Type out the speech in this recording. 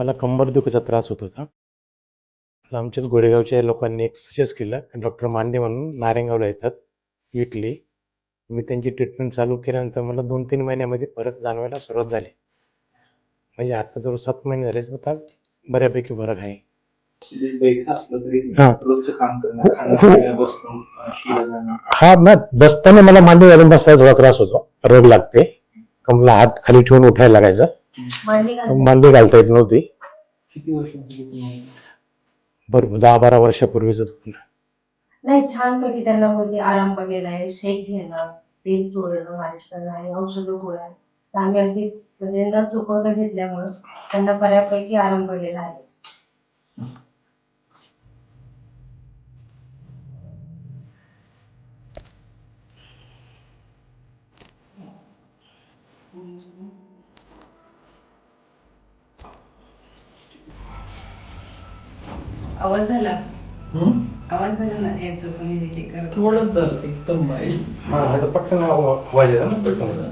मला कंबर दुखीचा त्रास होत होता. मला आमच्याच गोडेगावच्या लोकांनी एक सजेस्ट केलं डॉक्टर मांडे म्हणून नारेगावला येतात विकली मी त्यांची ट्रीटमेंट चालू केल्यानंतर मला दोन तीन महिन्यामध्ये परत जाणवायला सुरुवात झाली. म्हणजे आता जवळ सात महिने झाले आता बऱ्यापैकी फरक आहे. हा. हा ना बसताना मला मांडी घालून बसायला थोडा त्रास होतो. रग लागते. कमला हात खाली ठेवून उठायला लागायचा. मांडी घालते. घालता येत नव्हती. किती वर्षांपूर्वी तुम्ही बरोबर दहा बारा वर्षापूर्वीच नाही छानपैकी त्यांना म्हणजे आराम पडलेला आहे शेक घेणं तेल चोळणं मालिश करणं आणि औषधं गोळ्या तर आम्ही अगदी न चुकवता घेतल्यामुळं त्यांना बऱ्यापैकी आराम पडलेला आहे. आवाज झाला? आवाज झाला ना याचं कमी हे करत. थोडं झालं एकदम बाई. हा आता पटकन वाजायचं ना पटकन.